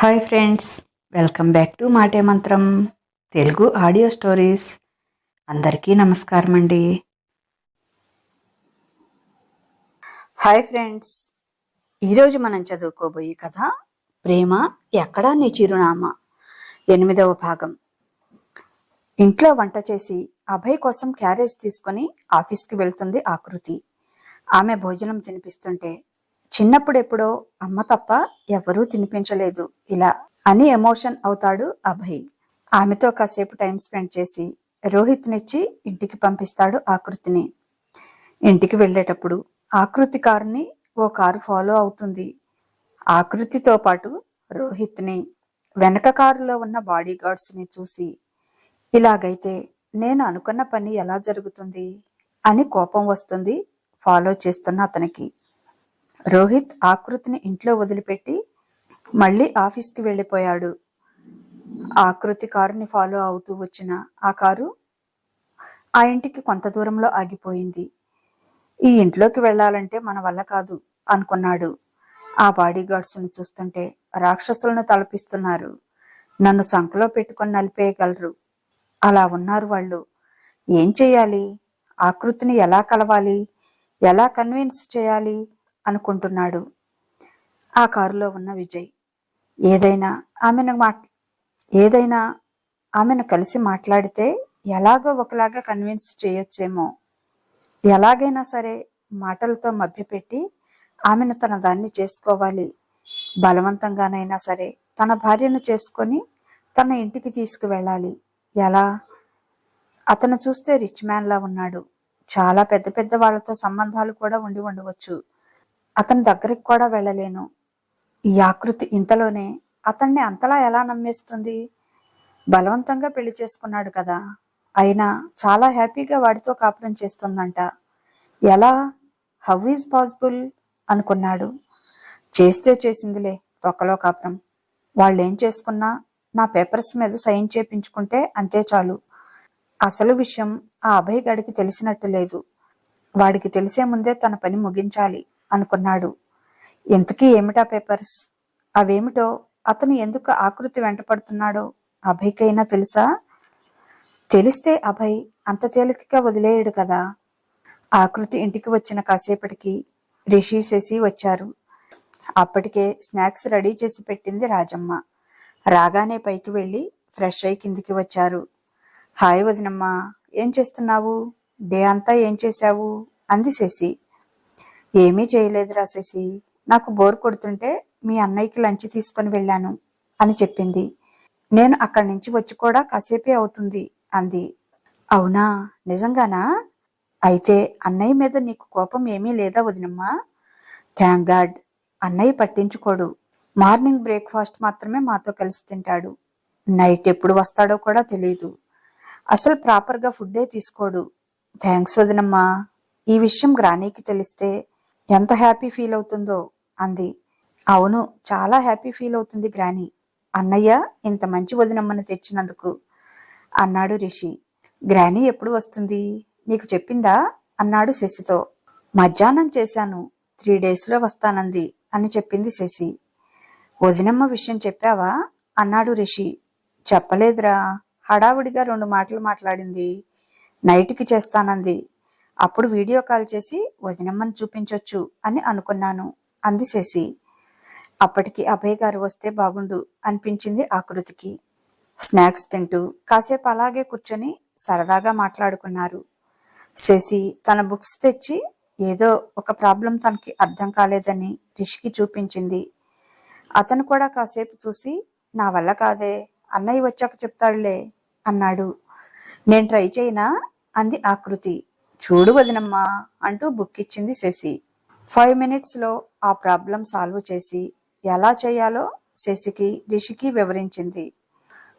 Hi friends welcome back to మాటే మంత్రం Telugu audio stories. అందరికీ నమస్కారం అండి. హాయ్ ఫ్రెండ్స్ ఈరోజు మనం చదువుకోబోయే కథ ప్రేమ ఎక్కడా నీ చిరునామా? ఎనిమిదవ భాగం. ఇంట్లో వంట చేసి అభయ్ కోసం క్యారేజ్ తీసుకొని ఆఫీస్కి వెళ్తుంది ఆకృతి. ఆమె భోజనం తినిపిస్తుంటే చిన్నప్పుడెప్పుడో అమ్మ తప్ప ఎవరూ తినిపించలేదు. ఇలా అని ఎమోషన్ అవుతాడు అభయ్. ఆమెతో కాసేపు టైం స్పెండ్ చేసి రోహిత్నిచ్చి ఇంటికి పంపిస్తాడు ఆకృతిని. ఇంటికి వెళ్ళేటప్పుడు ఆకృతి కారుని ఓ కారు ఫాలో అవుతుంది. ఆకృతితో పాటు రోహిత్ని వెనక కారులో ఉన్న బాడీ గార్డ్స్ని చూసి ఇలాగైతే నేను అనుకున్న పని ఎలా జరుగుతుంది? అని కోపం వస్తుంది ఫాలో చేస్తున్న అతనికి. రోహిత్ ఆకృతిని ఇంట్లో వదిలిపెట్టి మళ్ళీ ఆఫీస్కి వెళ్ళిపోయాడు. ఆకృతి కారుని ఫాలో అవుతూ వచ్చిన ఆ కారు ఆ ఇంటికి కొంత దూరంలో ఆగిపోయింది. ఈ ఇంట్లోకి వెళ్ళాలంటే మన వల్ల కాదు అనుకున్నాడు. ఆ బాడీ గార్డ్స్ని చూస్తుంటే రాక్షసులను తలపిస్తున్నారు. నన్ను చంకలో పెట్టుకొని నలిపేయగలరు. అలా ఉన్నారు వాళ్ళు. ఏం చేయాలి ఆకృతిని ఎలా కలవాలి? ఎలా కన్విన్స్ చేయాలి? అనుకుంటున్నాడు. ఆ కారులో ఉన్న విజయ్ ఏదైనా ఆమెను మాట్ ఏదైనా ఆమెను కలిసి మాట్లాడితే ఎలాగో ఒకలాగా కన్విన్స్ చేయొచ్చేమో. ఎలాగైనా సరే మాటలతో మభ్యపెట్టి ఆమెను తన దాన్ని చేసుకోవాలి. బలవంతంగానైనా సరే తన భార్యను చేసుకొని తన ఇంటికి తీసుకువెళ్ళాలి. ఎలా? అతను చూస్తే రిచ్ మ్యాన్లా ఉన్నాడు. చాలా పెద్ద పెద్ద వాళ్ళతో సంబంధాలు కూడా ఉండి ఉండవచ్చు. అతని దగ్గరికి కూడా వెళ్ళలేను. ఈ ఆకృతి ఇంతలోనే అతన్ని అంతలా ఎలా నమ్మేస్తుంది? బలవంతంగా పెళ్ళి చేసుకున్నాడు కదా. అయినా చాలా హ్యాపీగా వాడితో కాపురం చేస్తుందంట. ఎలా? How is possible? అనుకున్నాడు. చేస్తే చేసిందిలే తొక్కలో కాపురం. వాళ్ళు ఏం చేసుకున్నా నా పేపర్స్ మీద సైన్ చేపించుకుంటే అంతే చాలు. అసలు విషయం ఆ అభయ్ గడికి తెలిసినట్టు లేదు. వాడికి తెలిసే ముందే తన పని ముగించాలి. అనుకున్నాడు. ఇంతకీ ఏమిటా పేపర్స్? అవేమిటో? అతను ఎందుకు ఆకృతి వెంటపడుతున్నాడో అభయ్కైనా తెలుసా? తెలిస్తే అభయ్ అంత తేలికగా వదిలేయడు కదా. ఆకృతి ఇంటికి వచ్చిన కాసేపటికి రిషి శశి వచ్చారు. అప్పటికే స్నాక్స్ రెడీ చేసి పెట్టింది రాజమ్మ. రాగానే పైకి వెళ్ళి ఫ్రెష్ అయి కిందికి వచ్చారు. హాయ్ వదినమ్మ ఏం చేస్తున్నావు? డే అంతా ఏం చేశావు? అంది శశి. ఏమీ చేయలేదు రాసేసి నాకు బోర్ కొడుతుంటే మీ అన్నయ్యకి లంచ్ తీసుకొని వెళ్ళాను అని చెప్పింది. నేను అక్కడి నుంచి వచ్చి కూడా కాసేపే అవుతుంది అంది. అవునా? నిజంగానా? అయితే అన్నయ్య మీద నీకు కోపం ఏమీ లేదా వదినమ్మా? Thank God. అన్నయ్య పట్టించుకోడు. మార్నింగ్ బ్రేక్ఫాస్ట్ మాత్రమే మాతో కలిసి తింటాడు. నైట్ ఎప్పుడు వస్తాడో కూడా తెలియదు అసలు ప్రాపర్గా ఫుడ్డే తీసుకోడు. థ్యాంక్స్ వదినమ్మా. ఈ విషయం గ్రానీకి తెలిస్తే ఎంత హ్యాపీ ఫీల్ అవుతుందో అంది. అవును చాలా హ్యాపీ ఫీల్ అవుతుంది గ్రాని. అన్నయ్య ఇంత మంచి వదినమ్మని తెచ్చినందుకు అన్నాడు రిషి. గ్రాని ఎప్పుడు వస్తుంది? నీకు చెప్పిందా? అన్నాడు శశితో. మధ్యాహ్నం చేశాను. త్రీ డేస్లో వస్తానంది అని చెప్పింది శశి. వదినమ్మ విషయం చెప్పావా? అన్నాడు రిషి. చెప్పలేదురా. హడావుడిగా రెండు మాటలు మాట్లాడింది. నైట్కి చేస్తానంది. అప్పుడు వీడియో కాల్ చేసి వదినమ్మని చూపించొచ్చు అని అనుకున్నాను. అంది శశి. అప్పటికి అభయ్ గారు వస్తే బాగుండు అనిపించింది ఆకృతికి స్నాక్స్ తింటూ కాసేపు అలాగే కూర్చొని సరదాగా మాట్లాడుకున్నారు. శశి తన బుక్స్ తెచ్చి ఏదో ఒక ప్రాబ్లం తనకి అర్థం కాలేదని రిషికి చూపించింది. అతను కూడా కాసేపు చూసి నా వల్ల కాదే అన్నయ్య వచ్చాక చెప్తాడులే అన్నాడు. నేను ట్రై చేయనా? అంది ఆకృతి చూడు వదినమ్మా అంటూ బుక్ ఇచ్చింది శశి. ఫైవ్ మినిట్స్లో ఆ ప్రాబ్లం సాల్వ్ చేసి ఎలా చేయాలో శశికి రిషికి వివరించింది.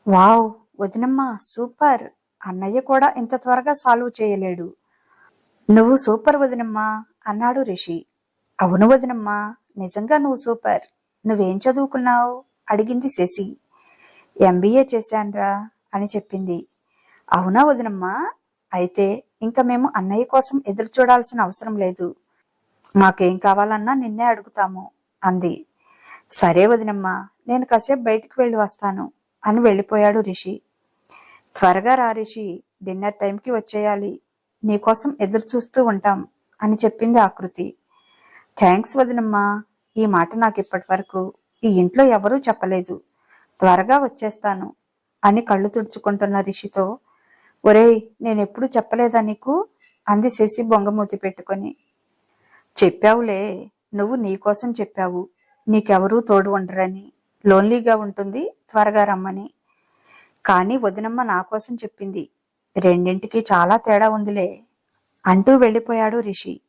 వావ్ వదినమ్మ సూపర్! అన్నయ్య కూడా ఇంత త్వరగా సాల్వ్ చేయలేడు. నువ్వు సూపర్ వదినమ్మా అన్నాడు రిషి. అవును వదినమ్మా నిజంగా నువ్వు సూపర్. నువ్వేం చదువుకున్నావు? అడిగింది శశి. ఎంబీఏ చేశాన్రా అని చెప్పింది. అవునా వదినమ్మా? అయితే ఇంకా మేము అన్నయ్య కోసం ఎదురు చూడాల్సిన అవసరం లేదు. మాకేం కావాలన్నా నిన్నే అడుగుతాము అంది. సరే వదినమ్మా నేను కాసేపు బయటికి వెళ్ళి వస్తాను అని వెళ్ళిపోయాడు రిషి. త్వరగా రా రిషి డిన్నర్ టైంకి వచ్చేయాలి నీకోసం ఎదురు చూస్తూ ఉంటాం అని చెప్పింది ఆకృతి థ్యాంక్స్ వదినమ్మా ఈ మాట నాకు ఇప్పటి వరకు ఈ ఇంట్లో ఎవరూ చెప్పలేదు. త్వరగా వచ్చేస్తాను అని కళ్ళు తుడుచుకుంటున్న రిషితో ఒరేయ్ నేనెప్పుడు చెప్పలేదా నీకు? అంది శశి బొంగమూతి పెట్టుకొని. చెప్పావులే నువ్వు నీకోసం చెప్పావు. నీకెవరూ తోడు ఉండరని. లోన్లీగా ఉంటుంది త్వరగా రమ్మని. కానీ వదినమ్మ నా కోసం చెప్పింది. రెండింటికి చాలా తేడా ఉందిలే అంటూ వెళ్ళిపోయాడు రిషి.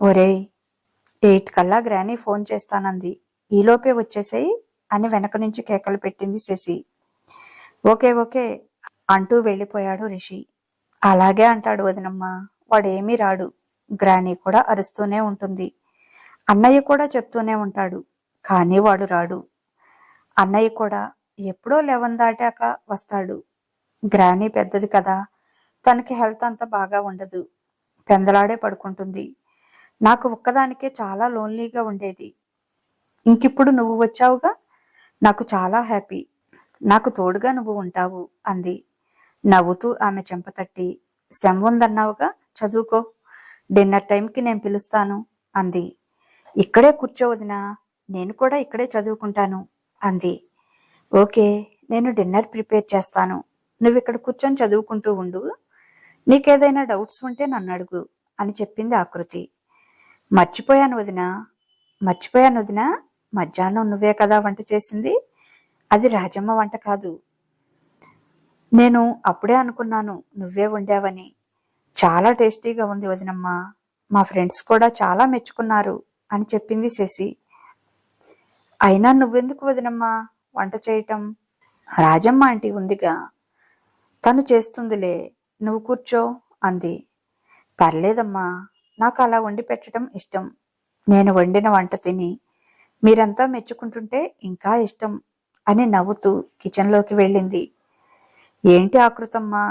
ఒరేయ్ ఎయిట్ కల్లా గ్రానీ ఫోన్ చేస్తానంది. ఈలోపే వచ్చేసాయి అని వెనక నుంచి కేకలు పెట్టింది శశి. ఓకే ఓకే అంటూ వెళ్ళిపోయాడు రిషి. అలాగే అంటాడు వదినమ్మ వాడేమీ రాడు. గ్రానీ కూడా అరుస్తూనే ఉంటుంది. అన్నయ్య కూడా చెప్తూనే ఉంటాడు కానీ వాడు రాడు. అన్నయ్య కూడా ఎప్పుడో లెవెన్ దాటాక వస్తాడు. గ్రానీ పెద్దది కదా తనకి హెల్త్ అంత బాగా ఉండదు. పెందలాడే పడుకుంటుంది. నాకు ఒక్కదానికే చాలా లోన్లీగా ఉండేది. ఇంకిప్పుడు నువ్వు వచ్చావుగా? నాకు చాలా హ్యాపీ. నాకు తోడుగా నువ్వు ఉంటావు అంది. నవ్వుతూ ఆమె చెంపతట్టి శం ఉందన్నావుగా చదువుకో. డిన్నర్ టైంకి నేను పిలుస్తాను అంది. ఇక్కడే కూర్చోవదినా నేను కూడా ఇక్కడే చదువుకుంటాను అంది. ఓకే నేను డిన్నర్ ప్రిపేర్ చేస్తాను. నువ్వు ఇక్కడ కూర్చొని చదువుకుంటూ ఉండు. నీకేదైనా డౌట్స్ ఉంటే నన్ను అడుగు అని చెప్పింది ఆకృతి. మర్చిపోయాను వదినా. మర్చిపోయాను వదినా. మధ్యాహ్నం నువ్వే కదా వంట చేసింది? అది రాజమ్మ వంట కాదు. నేను అప్పుడే అనుకున్నాను నువ్వే వండావని. చాలా టేస్టీగా ఉంది వదినమ్మ. మా ఫ్రెండ్స్ కూడా చాలా మెచ్చుకున్నారు అని చెప్పింది శశి. అయినా నువ్వెందుకు వదినమ్మా? వంట చేయటం? రాజమ్మ ఆంటీ ఉందిగా. తను చేస్తుందిలే. నువ్వు కూర్చో అంది. పర్లేదమ్మా. నాకు అలా వండి పెట్టడం ఇష్టం. నేను వండిన వంట తిని మీరంతా మెచ్చుకుంటుంటే ఇంకా ఇష్టం అని నవ్వుతూ కిచెన్లోకి వెళ్ళింది. ఏంటి ఆకృతమ్మా?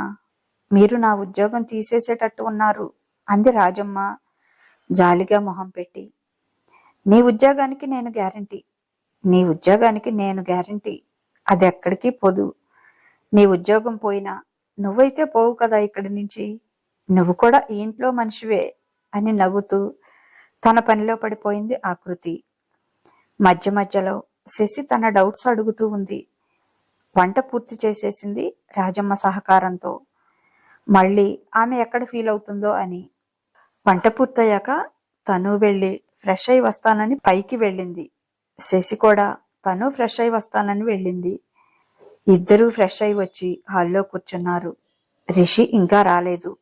మీరు నా ఉద్యోగం తీసేసేటట్టు ఉన్నారు. అంది రాజమ్మ జాలిగా మొహం పెట్టి. నీ ఉద్యోగానికి నేను గ్యారంటీ. నీ ఉద్యోగానికి నేను గ్యారంటీ. అది ఎక్కడికి పోదు. నీ ఉద్యోగం పోయినా నువ్వైతే పోవు కదా ఇక్కడి నుంచి. నువ్వు కూడా ఈ ఇంట్లో మనిషివే అని నవ్వుతూ తన పనిలో పడిపోయింది ఆకృతి. మధ్య మధ్యలో శశి తన డౌట్స్ అడుగుతూ ఉంది. వంట పూర్తి చేసేసింది రాజమ్మ సహకారంతో. మళ్ళీ ఆమె ఎక్కడ ఫీల్ అవుతుందో అని. వంట పూర్తయ్యాక తను వెళ్ళి ఫ్రెష్ అయి వస్తానని పైకి వెళ్ళింది. శశి కూడా తను ఫ్రెష్ అయి వస్తానని వెళ్ళింది. ఇద్దరూ ఫ్రెష్ అయి వచ్చి హాల్లో కూర్చున్నారు. రిషి ఇంకా రాలేదు.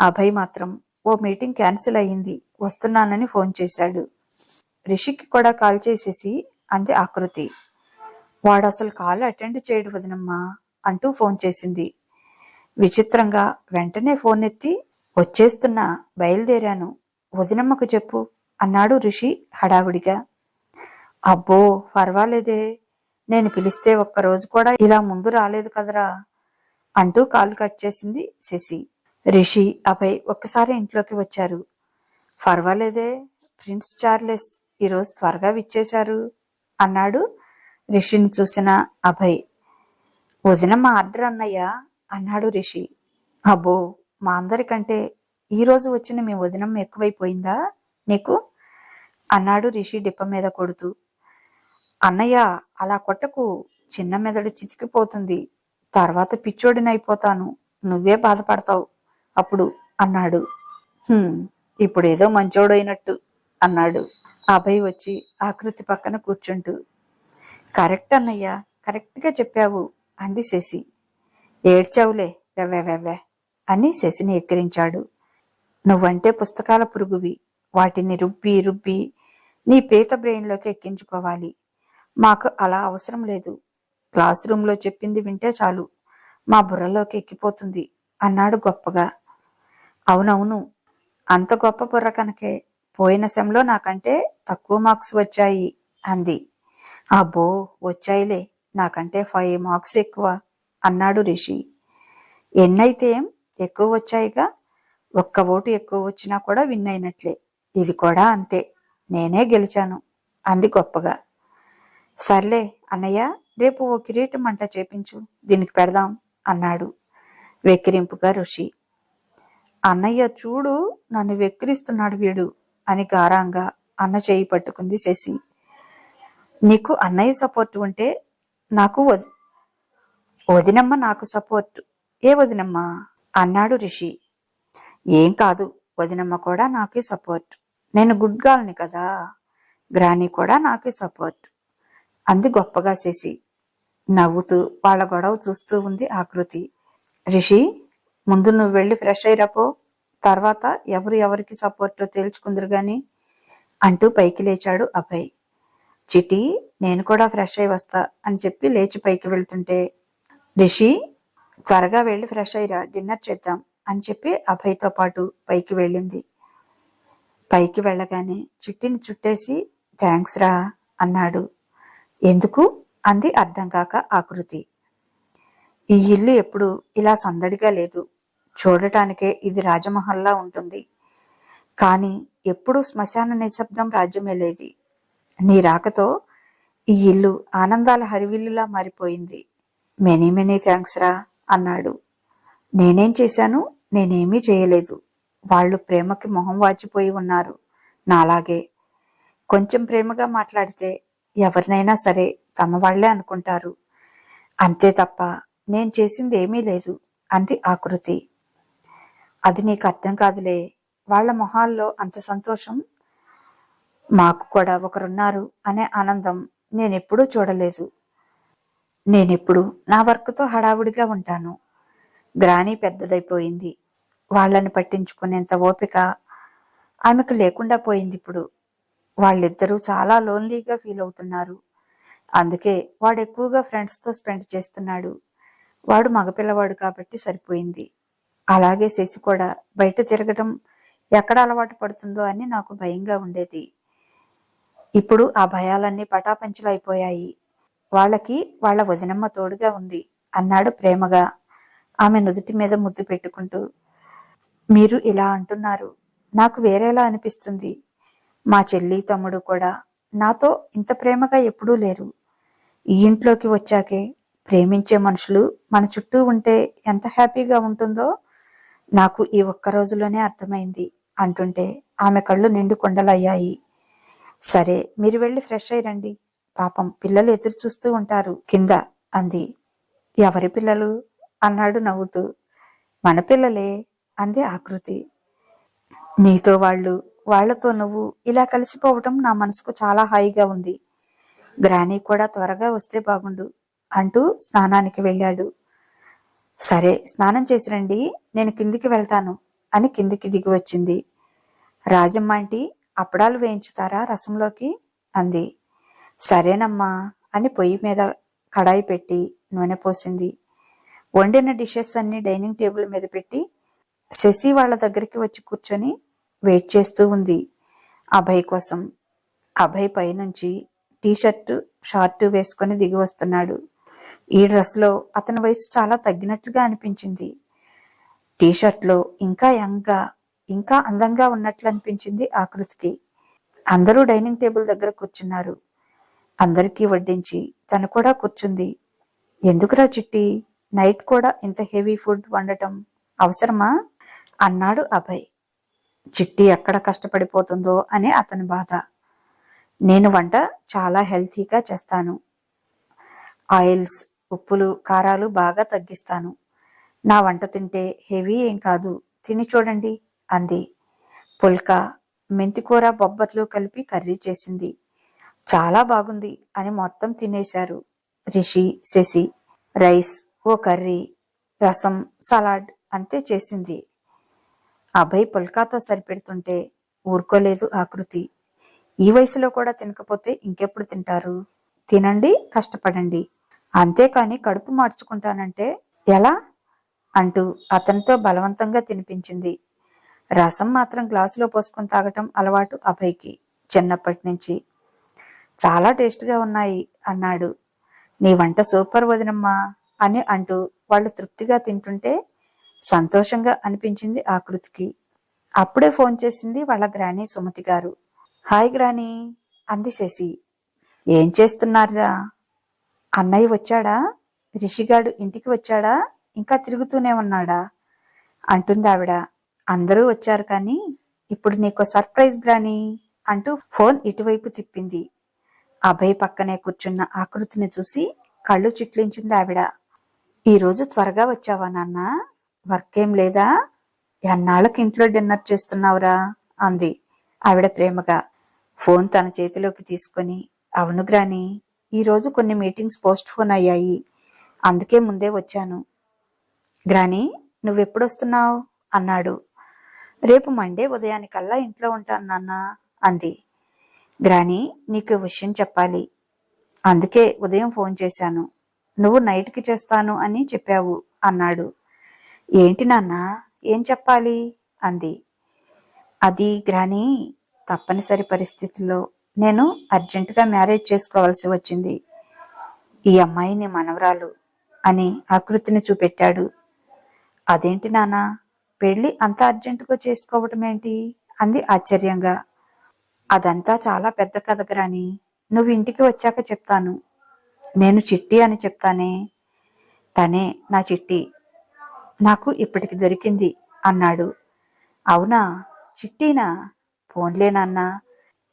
అభయ్ మాత్రం ఓ మీటింగ్ క్యాన్సిల్ అయ్యింది. వస్తున్నానని ఫోన్ చేశాడు. రిషికి కూడా కాల్ చేసేసి అంది ఆకృతి. వాడు అసలు కాల్ అటెండ్ చేయడు వదినమ్మా అంటూ ఫోన్ చేసింది. విచిత్రంగా వెంటనే ఫోన్ ఎత్తి వచ్చేస్తున్నా బయలుదేరాను. వదినమ్మకు చెప్పు అన్నాడు రిషి హడావుడిగా. అబ్బో పర్వాలేదే. నేను పిలిస్తే ఒక్కరోజు కూడా ఇలా ముందు రాలేదు కదరా అంటూ కాలు కట్ చేసింది శశి. రిషి అభయ్ ఒక్కసారి ఇంట్లోకి వచ్చారు. పర్వాలేదే ప్రిన్స్ చార్లెస్ ఈరోజు త్వరగా విచ్చేశారు అన్నాడు రిషిని చూసిన అభయ్ వదిన మా ఆర్డర్ అన్నయ్య అన్నాడు రిషి. అబ్బో మా అందరికంటే ఈరోజు వచ్చిన మీ వదినం ఎక్కువైపోయిందా నీకు? అన్నాడు రిషి డిప్ప మీద కొడుతూ. అన్నయ్య అలా కొట్టకు. చిన్న మెదడు చితికిపోతుంది. తర్వాత పిచ్చోడినైపోతాను. నువ్వే బాధపడతావు. అప్పుడు అన్నాడు. ఇప్పుడేదో మంచోడైనట్టు అన్నాడు. అభయ్ వచ్చి ఆకృతి పక్కన కూర్చుంటూ. కరెక్ట్ అన్నయ్యా కరెక్ట్గా చెప్పావు అంది శశి. ఏడ్చావులే వెవ్వే వెవ్వే అని శశిని ఎక్కిరించాడు. నువ్వంటే పుస్తకాల పురుగువి వాటిని రుబ్బి రుబ్బి నీ పేత బ్రెయిన్లోకి ఎక్కించుకోవాలి. మాకు అలా అవసరం లేదు. క్లాస్ రూమ్లో చెప్పింది వింటే చాలు. మా బుర్రలోకి ఎక్కిపోతుంది అన్నాడు గొప్పగా. అవునవును అంత గొప్ప బుర్ర కనుకే పోయిన సెంలో నాకంటే తక్కువ మార్క్స్ వచ్చాయి అంది. అబ్బో వచ్చాయిలే. నాకంటే ఫైవ్ మార్క్స్ ఎక్కువ అన్నాడు రిషి. ఎన్నైతే ఏం ఎక్కువ వచ్చాయిగా ఒక్క ఓటు ఎక్కువ వచ్చినా కూడా విన్ అయినట్లే. ఇది కూడా అంతే. నేనే గెలిచాను అంది గొప్పగా. సర్లే అన్నయ్య రేపు ఓ కిరీటం అంట చేపించు దీనికి పెడదాం అన్నాడు వెక్కిరింపుగా ఋషి. అన్నయ్య చూడు నన్ను వెక్కిరిస్తున్నాడు వీడు అని గారంగా అన్న చేయి పట్టుకుంది శశి. నీకు అన్నయ్య సపోర్ట్ ఉంటే నాకు వది వదినమ్మ నాకు సపోర్ట్. ఏ వదినమ్మ? అన్నాడు రిషి. ఏం కాదు వదినమ్మ కూడా నాకే సపోర్ట్. నేను గుడ్ గాల్ని కదా గ్రాని కూడా నాకే సపోర్ట్. అంది గొప్పగా చేసి నవ్వుతూ వాళ్ళ గొడవ చూస్తూ ఉంది ఆకృతి రిషి ముందు నువ్వు వెళ్ళి ఫ్రెష్ అయ్యిరాపో తర్వాత ఎవరు ఎవరికి సపోర్టో తేల్చుకుందరు గాని అంటూ పైకి లేచాడు అభయ్. చిటి నేను కూడా ఫ్రెష్ అయి వస్తా అని చెప్పి లేచి పైకి వెళ్తుంటే రిషి త్వరగా వెళ్ళి ఫ్రెష్ అయ్యిరా డిన్నర్ చేద్దాం అని చెప్పి అభయ్తో పాటు పైకి వెళ్ళింది. పైకి వెళ్ళగానే చిట్టిని చుట్టేసి థ్యాంక్స్ రా అన్నాడు. ఎందుకు? అంది అర్థం కాక ఆకృతి. ఈ ఇల్లు ఎప్పుడు ఇలా సందడిగా లేదు. చూడటానికే ఇది రాజమహల్లా ఉంటుంది. కానీ ఎప్పుడూ శ్మశాన నిశ్శబ్దం రాజ్యమేలేది నీ రాకతో ఈ ఇల్లు ఆనందాల హరివిల్లులా మారిపోయింది. మెనీ మెనీ థ్యాంక్స్ రా అన్నాడు. నేనేం చేశాను? నేనేమీ చేయలేదు. వాళ్ళు ప్రేమకి మొహం వాచిపోయి ఉన్నారు. నాలాగే. కొంచెం ప్రేమగా మాట్లాడితే ఎవరినైనా సరే తమ వాళ్ళే అనుకుంటారు. అంతే తప్ప నేను చేసింది ఏమీ లేదు అంది ఆకృతి అది నీకు అర్థం కాదులే. వాళ్ళ మొహాల్లో అంత సంతోషం మాకు కూడా ఒకరున్నారు అనే ఆనందం నేనెప్పుడూ చూడలేదు. నేనెప్పుడు నా వర్క్తో హడావుడిగా ఉంటాను. గ్రాని పెద్దదైపోయింది. వాళ్ళని పట్టించుకునేంత ఓపిక ఆమెకు లేకుండా పోయింది ఇప్పుడు. వాళ్ళిద్దరూ చాలా లోన్లీగా ఫీల్ అవుతున్నారు. అందుకే వాడు ఎక్కువగా ఫ్రెండ్స్తో స్పెండ్ చేస్తున్నాడు. వాడు మగపిల్లవాడు కాబట్టి సరిపోయింది. అలాగే శశి కూడా బయట తిరగటం ఎక్కడ అలవాటు పడుతుందో అని నాకు భయంగా ఉండేది. ఇప్పుడు ఆ భయాలన్నీ పటాపంచలైపోయాయి. వాళ్ళకి వాళ్ళ వదినమ్మ తోడుగా ఉంది అన్నాడు ప్రేమగా. ఆమె నుదుటి మీద ముద్దు పెట్టుకుంటూ మీరు ఇలా అంటున్నారు. నాకు వేరేలా అనిపిస్తుంది. మా చెల్లి తమ్ముడు కూడా నాతో ఇంత ప్రేమగా ఎప్పుడూ లేరు. ఈ ఇంట్లోకి వచ్చాకే ప్రేమించే మనుషులు మన చుట్టూ ఉంటే ఎంత హ్యాపీగా ఉంటుందో నాకు ఈ ఒక్క రోజులోనే అర్థమైంది అంటుంటే ఆమె కళ్ళు నిండు కొండలయ్యాయి. సరే మీరు వెళ్ళి ఫ్రెష్ అయ్యి రండి పాపం పిల్లలు ఎదురు చూస్తూ ఉంటారు కింద అంది. ఎవరి పిల్లలు? అన్నాడు నవ్వుతూ. మన పిల్లలే అంది ఆకృతి. నీతో వాళ్ళు వాళ్ళతో నువ్వు ఇలా కలిసిపోవటం నా మనసుకు చాలా హాయిగా ఉంది. గ్రానీ కూడా త్వరగా వస్తే బాగుండు అంటూ స్నానానికి వెళ్ళాడు. సరే స్నానం చేసి రండి నేను కిందికి వెళ్తాను అని కిందికి దిగి వచ్చింది. రాజమ్మ ఆంటీ అప్పడాలు వేయించుతారా రసంలోకి? అంది. సరేనమ్మా అని పొయ్యి మీద కడాయి పెట్టి నూనె పోసింది. వండిన డిషెస్ అన్ని డైనింగ్ టేబుల్ మీద పెట్టి శశి వాళ్ళ దగ్గరికి వచ్చి కూర్చొని వెయిట్ చేస్తూ ఉంది అభయ్ కోసం. అభయ్ పైనుంచి టీషర్టు షార్ట్ వేసుకొని దిగి వస్తున్నాడు. ఈ డ్రెస్లో అతని వయసు చాలా తగ్గినట్లుగా అనిపించింది. టీషర్ట్లో ఇంకా యంగ్గా ఇంకా అందంగా ఉన్నట్లు అనిపించింది ఆకృతికి అందరూ డైనింగ్ టేబుల్ దగ్గర కూర్చున్నారు. అందరికీ వడ్డించి తను కూడా కూర్చుంది. ఎందుకురా చిట్టి? నైట్ కూడా ఇంత హెవీ ఫుడ్ వండటం అవసరమా? అన్నాడు అభయ్. చిట్టి ఎక్కడ కష్టపడిపోతుందో అనే అతని బాధ. నేను వంట చాలా హెల్తీగా చేస్తాను. ఆయిల్స్ ఉప్పులు కారాలు బాగా తగ్గిస్తాను. నా వంట తింటే హెవీ ఏం కాదు. తిని చూడండి. అంది. పుల్కా మెంతికూర బొబ్బర్లు కలిపి కర్రీ చేసింది. చాలా బాగుంది అని మొత్తం తినేశారు రిషి శశి. రైస్ ఓ కర్రీ రసం సలాడ్ అంతే చేసింది. అభయ్ పుల్కాతో సరిపెడుతుంటే ఊరుకోలేదు ఆకృతి ఈ వయసులో కూడా తినకపోతే ఇంకెప్పుడు తింటారు? తినండి కష్టపడండి. అంతేకాని కడుపు మార్చుకుంటానంటే ఎలా? అంటూ అతనితో బలవంతంగా తినిపించింది. రసం మాత్రం గ్లాసులో పోసుకొని తాగటం అలవాటు అభయ్కి చిన్నప్పటి నుంచి చాలా టేస్ట్గా ఉన్నాయి అన్నాడు. నీ వంట సూపర్ వదినమ్మా అని అంటూ వాళ్ళు తృప్తిగా తింటుంటే సంతోషంగా అనిపించింది ఆకృతికి అప్పుడే ఫోన్ చేసింది వాళ్ళ గ్రానీ సుమతి గారు. హాయ్ గ్రానీ అంది శశి. ఏం చేస్తున్నారా అన్నయ్య వచ్చాడా? రిషిగాడు ఇంటికి వచ్చాడా? ఇంకా తిరుగుతూనే ఉన్నాడా? అంటుంది ఆవిడ. అందరూ వచ్చారు కానీ ఇప్పుడు నీకు సర్ప్రైజ్ గ్రాని అంటూ ఫోన్ ఇటువైపు తిప్పింది. అభయ్ పక్కనే కూర్చున్న ఆకృతిని చూసి కళ్ళు చిట్లించింది ఆవిడ. ఈరోజు త్వరగా వచ్చావా నాన్న? వర్క్ ఏం లేదా? ఎన్నాళ్ళకి ఇంట్లో డిన్నర్ చేస్తున్నావురా? అంది ఆవిడ ప్రేమగా. ఫోన్ తన చేతిలోకి తీసుకొని అవును గ్రాని ఈరోజు కొన్ని మీటింగ్స్ పోస్ట్ ఫోన్ అయ్యాయి. అందుకే ముందే వచ్చాను. గ్రాని నువ్వెప్పుడొస్తున్నావు అన్నాడు. రేపు మండే ఉదయానికల్లా ఇంట్లో ఉంటాను నాన్న అంది. గ్రాని నీకు విషయం చెప్పాలి. అందుకే ఉదయం ఫోన్ చేశాను. నువ్వు నైట్కి చేస్తాను అని చెప్పావు అన్నాడు. ఏంటి నాన్న ఏం చెప్పాలి? అంది. అది గ్రాని తప్పనిసరి పరిస్థితుల్లో నేను అర్జెంటుగా మ్యారేజ్ చేసుకోవాల్సి వచ్చింది. ఈ అమ్మాయిని మనవరాలు అని ఆకృతిని చూపెట్టాడు. అదేంటి నానా పెళ్ళి అంత అర్జెంటుగా చేసుకోవటం ఏంటి? అంది ఆశ్చర్యంగా. అదంతా చాలా పెద్ద కథ గ్రాని నువ్వు ఇంటికి వచ్చాక చెప్తాను. నేను చిట్టి అని చెప్తానే. తనే నా చిట్టి. నాకు ఇప్పటికి దొరికింది అన్నాడు. అవునా? చిట్టీనా? పోన్లేనన్నా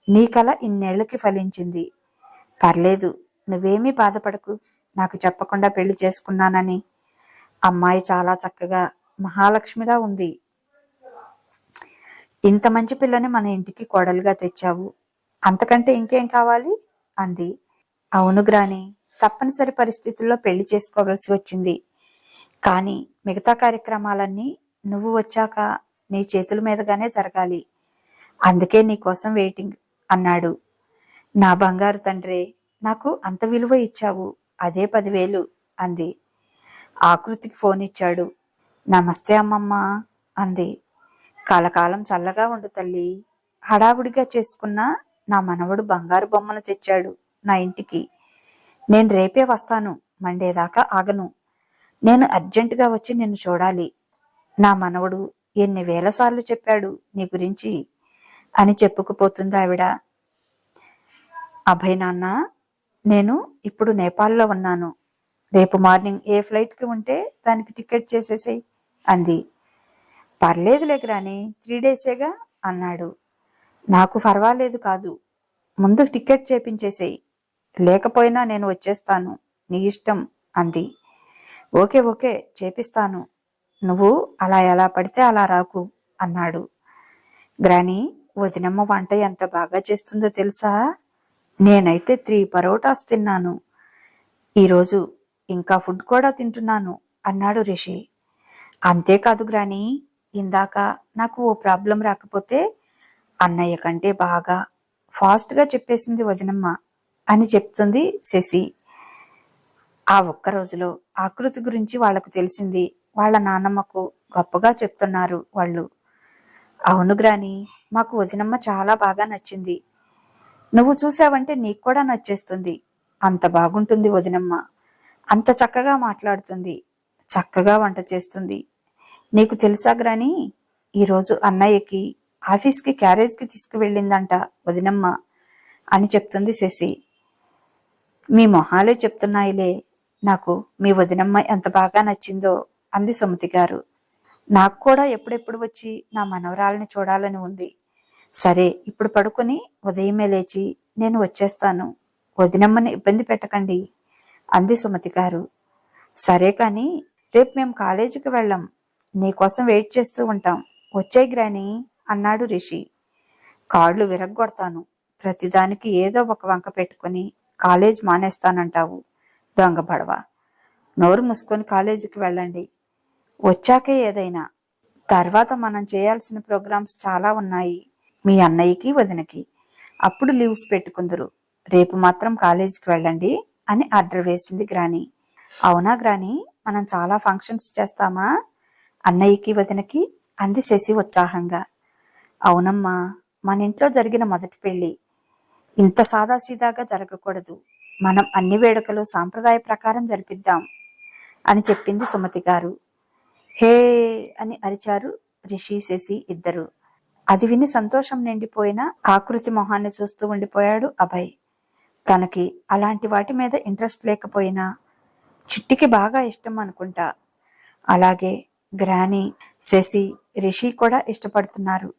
నీ కల ఇన్నేళ్ళకి ఫలించింది. పర్లేదు నువ్వేమీ బాధపడకు. నాకు చెప్పకుండా పెళ్ళి చేసుకున్నానని. అమ్మాయి చాలా చక్కగా మహాలక్ష్మిలా ఉంది. ఇంత మంచి పిల్లని మన ఇంటికి కోడలుగా తెచ్చావు. అంతకంటే ఇంకేం కావాలి? అంది. అవును గ్రాని తప్పనిసరి పరిస్థితుల్లో పెళ్ళి చేసుకోవాల్సి వచ్చింది. కానీ మిగతా కార్యక్రమాలన్నీ నువ్వు వచ్చాక నీ చేతుల మీదగానే జరగాలి. అందుకే నీ కోసం వెయిటింగ్ అన్నాడు. నా బంగారు తండ్రే నాకు అంత విలువ ఇచ్చావు. అదే పదివేలు అంది. ఆకృతికి ఫోన్ ఇచ్చాడు. నమస్తే అమ్మమ్మ అంది. కలకాలం చల్లగా ఉండు తల్లి. హడావుడిగా చేసుకున్న నా మనవడు బంగారు బొమ్మను తెచ్చాడు నా ఇంటికి. నేను రేపే వస్తాను మండేదాకా ఆగను. నేను అర్జెంటుగా వచ్చి నిన్ను చూడాలి. నా మనవడు ఎన్ని వేల సార్లు చెప్పాడు నీ గురించి అని చెప్పుకుపోతుంది ఆవిడ. అభయ్ నాన్న నేను ఇప్పుడు నేపాల్లో ఉన్నాను. రేపు మార్నింగ్ ఏ ఫ్లైట్కి ఉంటే దానికి టికెట్ చేసేసేయి. అంది. పర్లేదులే గ్రాని త్రీ డేసేగా అన్నాడు. నాకు పర్వాలేదు కాదు. ముందు టికెట్ చేపించేసేయి. లేకపోయినా నేను వచ్చేస్తాను. నీ ఇష్టం అంది. ఓకే ఓకే చేపిస్తాను. నువ్వు అలా ఎలా పడితే అలా రాకు అన్నాడు. గ్రాని వదినమ్మ వంట ఎంత బాగా చేస్తుందో తెలుసా? నేనైతే త్రీ పరోటాస్ తిన్నాను. ఈరోజు ఇంకా ఫుడ్ కూడా తింటున్నాను అన్నాడు రిషి. అంతేకాదు గ్రాని ఇందాక నాకు ఓ ప్రాబ్లం రాకపోతే అన్నయ్య కంటే బాగా ఫాస్ట్గా చెప్పేసింది వదినమ్మ అని చెప్తుంది శశి. ఆ ఒక్క రోజులో ఆకృతి గురించి వాళ్ళకు తెలిసింది. వాళ్ళ నాన్నమ్మకు గొప్పగా చెప్తున్నారు వాళ్ళు. అవును గ్రాని మాకు వదినమ్మ చాలా బాగా నచ్చింది. నువ్వు చూసావంటే నీకు కూడా నచ్చేస్తుంది. అంత బాగుంటుంది వదినమ్మ. అంత చక్కగా మాట్లాడుతుంది. చక్కగా వంట చేస్తుంది. నీకు తెలుసా గ్రాని? ఈరోజు అన్నయ్యకి ఆఫీస్కి క్యారేజ్కి తీసుకువెళ్ళిందంట వదినమ్మ అని చెప్తుంది శశి. మీ మొహాలే చెప్తున్నాయిలే. నాకు మీ వదినమ్మ ఎంత బాగా నచ్చిందో అంది సుమతి గారు. నాకు కూడా ఎప్పుడెప్పుడు వచ్చి నా మనవరాలని చూడాలని ఉంది. సరే ఇప్పుడు పడుకొని ఉదయమే లేచి నేను వచ్చేస్తాను. వదినమ్మని ఇబ్బంది పెట్టకండి అంది సుమతి గారు. సరే కానీ రేపు మేము కాలేజీకి వెళ్ళాం. నీకోసం వెయిట్ చేస్తూ ఉంటాం. వచ్చే గ్రాని అన్నాడు రిషి. కాళ్ళు విరగ్గొడతాను. ప్రతిదానికి ఏదో ఒక వంక పెట్టుకొని కాలేజ్ మానేస్తానంటావు. దొంగ పడవ. నోరు మూసుకొని కాలేజీకి వెళ్ళండి. వచ్చాకే ఏదైనా. తర్వాత మనం చేయాల్సిన ప్రోగ్రామ్స్ చాలా ఉన్నాయి. మీ అన్నయ్యకి వదినకి. అప్పుడు లీవ్స్ పెట్టుకుందరు. రేపు మాత్రం కాలేజీకి వెళ్ళండి అని ఆర్డర్ వేసింది గ్రాని. అవునా గ్రాని? మనం చాలా ఫంక్షన్స్ చేస్తామా? అన్నయ్యకి వదినకి అంది శశి ఉత్సాహంగా. అవునమ్మా మన ఇంట్లో జరిగిన మొదటి పెళ్ళి. ఇంత సాదాసీదాగా జరగకూడదు. మనం అన్ని వేడుకలు సాంప్రదాయ ప్రకారం జరిపిద్దాం అని చెప్పింది సుమతి గారు. హే అని అరిచారు రిషి శశి ఇద్దరు. అది విని సంతోషం నిండిపోయిన ఆకృతి మొహాన్ని చూస్తూ ఉండిపోయాడు అభయ్. తనకి అలాంటి వాటి మీద ఇంట్రెస్ట్ లేకపోయినా చిట్టికి బాగా ఇష్టం అనుకుంటా. అలాగే గ్రాని శశి రిషి కూడా ఇష్టపడుతున్నారు.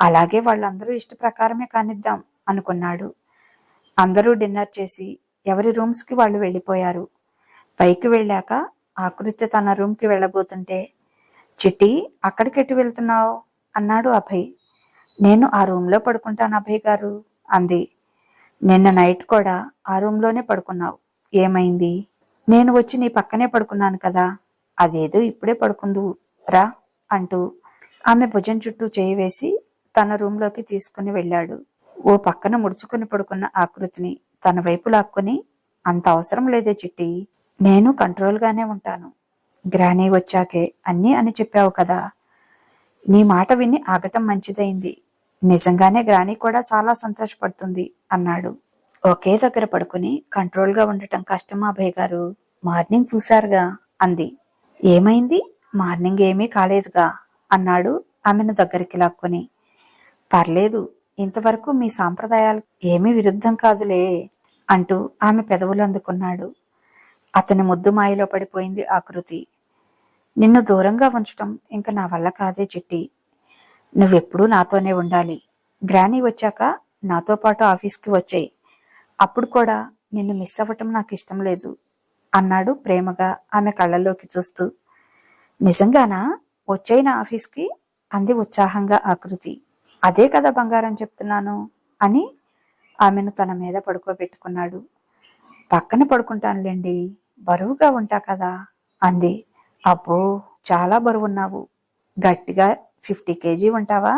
అలాగే వాళ్ళందరూ ఇష్ట ప్రకారమే కానిద్దాం అనుకున్నాడు. అందరూ డిన్నర్ చేసి ఎవరి రూమ్స్కి వాళ్ళు వెళ్ళిపోయారు. పైకి వెళ్ళాక ఆకృతి తన రూమ్కి వెళ్ళబోతుంటే చిట్టి అక్కడికెట్టి వెళ్తున్నావు? అన్నాడు అభయ్. నేను ఆ రూమ్లో పడుకుంటాను అభయ్ గారు అంది. నిన్న నైట్ కూడా ఆ రూమ్లోనే పడుకున్నావు. ఏమైంది? నేను వచ్చి నీ పక్కనే పడుకున్నాను కదా అదేదో ఇప్పుడే పడుకుందు రా అంటూ ఆమె భుజం చుట్టూ చేయి వేసి తన రూంలోకి తీసుకుని వెళ్ళాడు. ఓ పక్కన ముడుచుకుని పడుకున్న ఆకృతిని తన వైపు లాక్కుని అంత అవసరం లేదే చిట్టి నేను కంట్రోల్గానే ఉంటాను. గ్రానీ వచ్చాకే అన్నీ అని చెప్పావు కదా. నీ మాట విని ఆగటం మంచిదైంది. నిజంగానే గ్రానీ కూడా చాలా సంతోషపడుతుంది అన్నాడు. ఒకే దగ్గర పడుకుని కంట్రోల్గా ఉండటం కష్టమా అభయ్ గారు. మార్నింగ్ చూశారుగా అంది. ఏమైంది? మార్నింగ్ ఏమీ కాలేదుగా అన్నాడు ఆమెను దగ్గరికి లాక్కొని. పర్లేదు ఇంతవరకు మీ సాంప్రదాయాలు ఏమీ విరుద్ధం కాదులే అంటూ ఆమె పెదవులు అందుకున్నాడు. అతని ముద్దు మాయలో పడిపోయింది ఆకృతి నిన్ను దూరంగా ఉంచటం ఇంక నా వల్ల కాదే చిట్టి. నువ్వెప్పుడూ నాతోనే ఉండాలి. గ్రానీ వచ్చాక నాతో పాటు ఆఫీస్కి వచ్చాయి. అప్పుడు కూడా నిన్ను మిస్ అవ్వటం నాకు ఇష్టం లేదు అన్నాడు ప్రేమగా ఆమె కళ్ళల్లోకి చూస్తూ. నిజంగానా? వచ్చాయి నా ఆఫీస్కి? అంది ఉత్సాహంగా ఆకృతి అదే కదా బంగారం చెప్తున్నాను అని ఆమెను తన మీద పడుకోబెట్టుకున్నాడు. పక్కన పడుకుంటానులేండి బరువుగా ఉంటా కదా అంది. అబ్బో చాలా బరువున్నావు. గట్టిగా ఫిఫ్టీ కేజీ ఉంటావా?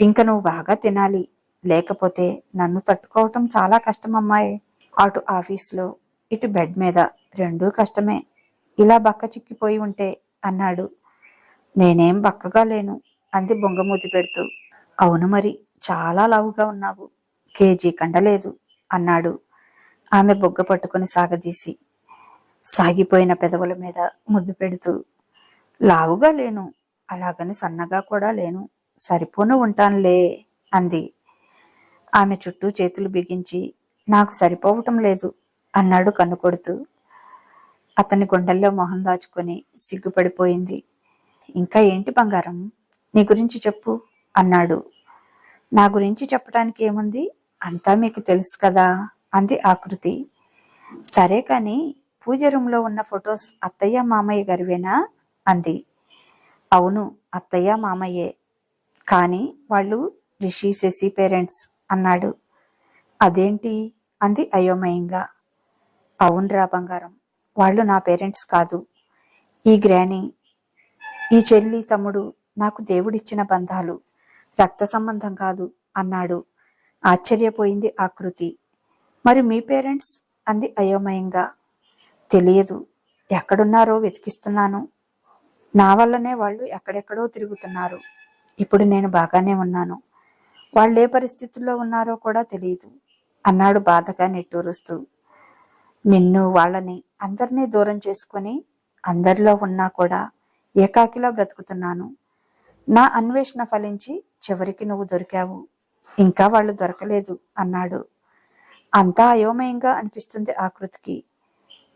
ఇంక నువ్వు బాగా తినాలి. లేకపోతే నన్ను తట్టుకోవటం చాలా కష్టం అమ్మాయి అటు ఆఫీస్లో ఇటు బెడ్ మీద రెండూ కష్టమే. ఇలా బక్క చిక్కిపోయి ఉంటే అన్నాడు. నేనేం బక్కగా లేను అంది బొంగమూతి పెడుతూ. అవును మరి చాలా లావుగా ఉన్నావు. కేజీ కండలేదు అన్నాడు. ఆమె బొగ్గ పట్టుకుని సాగదీసి సాగిపోయిన పెదవుల మీద ముద్దు పెడుతూ. లావుగా లేను అలాగని సన్నగా కూడా లేను. సరిపోను ఉంటానులే అంది. ఆమె చుట్టూ చేతులు బిగించి నాకు సరిపోవటం లేదు అన్నాడు కన్నుకొడుతూ. అతని గుండెల్లో మొహం దాచుకొని సిగ్గుపడిపోయింది. ఇంకా ఏంటి బంగారం? నీ గురించి చెప్పు అన్నాడు. నా గురించి చెప్పడానికి ఏముంది? అంతా మీకు తెలుసు కదా అంది ఆకృతి. సరే కాని పూజ రూమ్లో ఉన్న ఫొటోస్ అత్తయ్య మామయ్య గారివేనా? అంది. అవును అత్తయ్య మామయ్యే. కానీ వాళ్ళు రిషి శశి పేరెంట్స్. అన్నాడు. అదేంటి? అంది అయోమయంగా. అవునరా బంగారం వాళ్ళు నా పేరెంట్స్ కాదు. ఈ గ్రాని ఈ చెల్లి తమ్ముడు నాకు దేవుడిచ్చిన బంధాలు. రక్త సంబంధం కాదు అన్నాడు. ఆశ్చర్యపోయింది ఆకృతి మరి మీ పేరెంట్స్? అంది అయోమయంగా. తెలియదు. ఎక్కడున్నారో వెతికిస్తున్నాను. నా వల్లనే వాళ్ళు ఎక్కడెక్కడో తిరుగుతున్నారు. ఇప్పుడు నేను బాగానే ఉన్నాను. వాళ్ళు ఏ పరిస్థితుల్లో ఉన్నారో కూడా తెలియదు అన్నాడు బాధగా నిట్టూరుస్తూ. నిన్ను వాళ్ళని అందరినీ దూరం చేసుకొని అందరిలో ఉన్నా కూడా ఏకాకిలో బ్రతుకుతున్నాను. నా అన్వేషణ ఫలించి చివరికి నువ్వు దొరికావు. ఇంకా వాళ్ళు దొరకలేదు అన్నాడు. అంతా అయోమయంగా అనిపిస్తుంది ఆకృతికి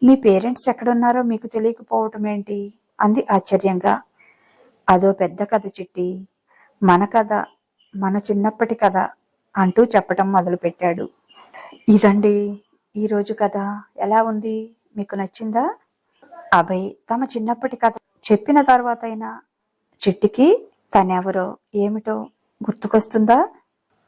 మీ పేరెంట్స్ ఎక్కడున్నారో మీకు తెలియకపోవటం ఏంటి? అంది ఆశ్చర్యంగా. అదో పెద్ద కథ చిట్టి. మన కథ మన చిన్నప్పటి కథ అంటూ చెప్పటం మొదలుపెట్టాడు. ఇదండి ఈరోజు కథ. ఎలా ఉంది? మీకు నచ్చిందా? అభయ్ తమ చిన్నప్పటి కథ చెప్పిన తర్వాత అయినా చిట్టికి తనెవరో ఏమిటో గుర్తుకొస్తుందా?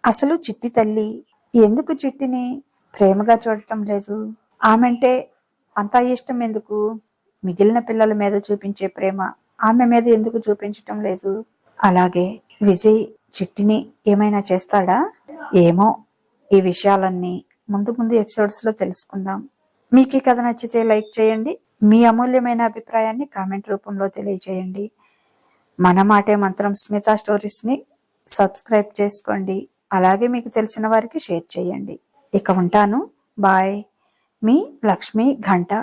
అసలు చిట్టి తల్లి ఎందుకు చిట్టిని ప్రేమగా చూడటం లేదు? ఆమెంటే అంత ఇష్టం ఎందుకు? మిగిలిన పిల్లల మీద చూపించే ప్రేమ ఆమె మీద ఎందుకు చూపించటం లేదు? అలాగే విజయ్ చిట్టిని ఏమైనా చేస్తాడా? ఏమో. ఈ విషయాలన్నీ ముందు ముందు ఎపిసోడ్స్లో తెలుసుకుందాం. మీకు ఈ కథ నచ్చితే లైక్ చేయండి. మీ అమూల్యమైన అభిప్రాయాన్ని కామెంట్ రూపంలో తెలియజేయండి. మన మాటే మంత్రం స్మిత స్టోరీస్ని సబ్స్క్రైబ్ చేసుకోండి. అలాగే మీకు తెలిసిన వారికి షేర్ చేయండి. ఇక ఉంటాను. బాయ్. మీ లక్ష్మి ఘంట.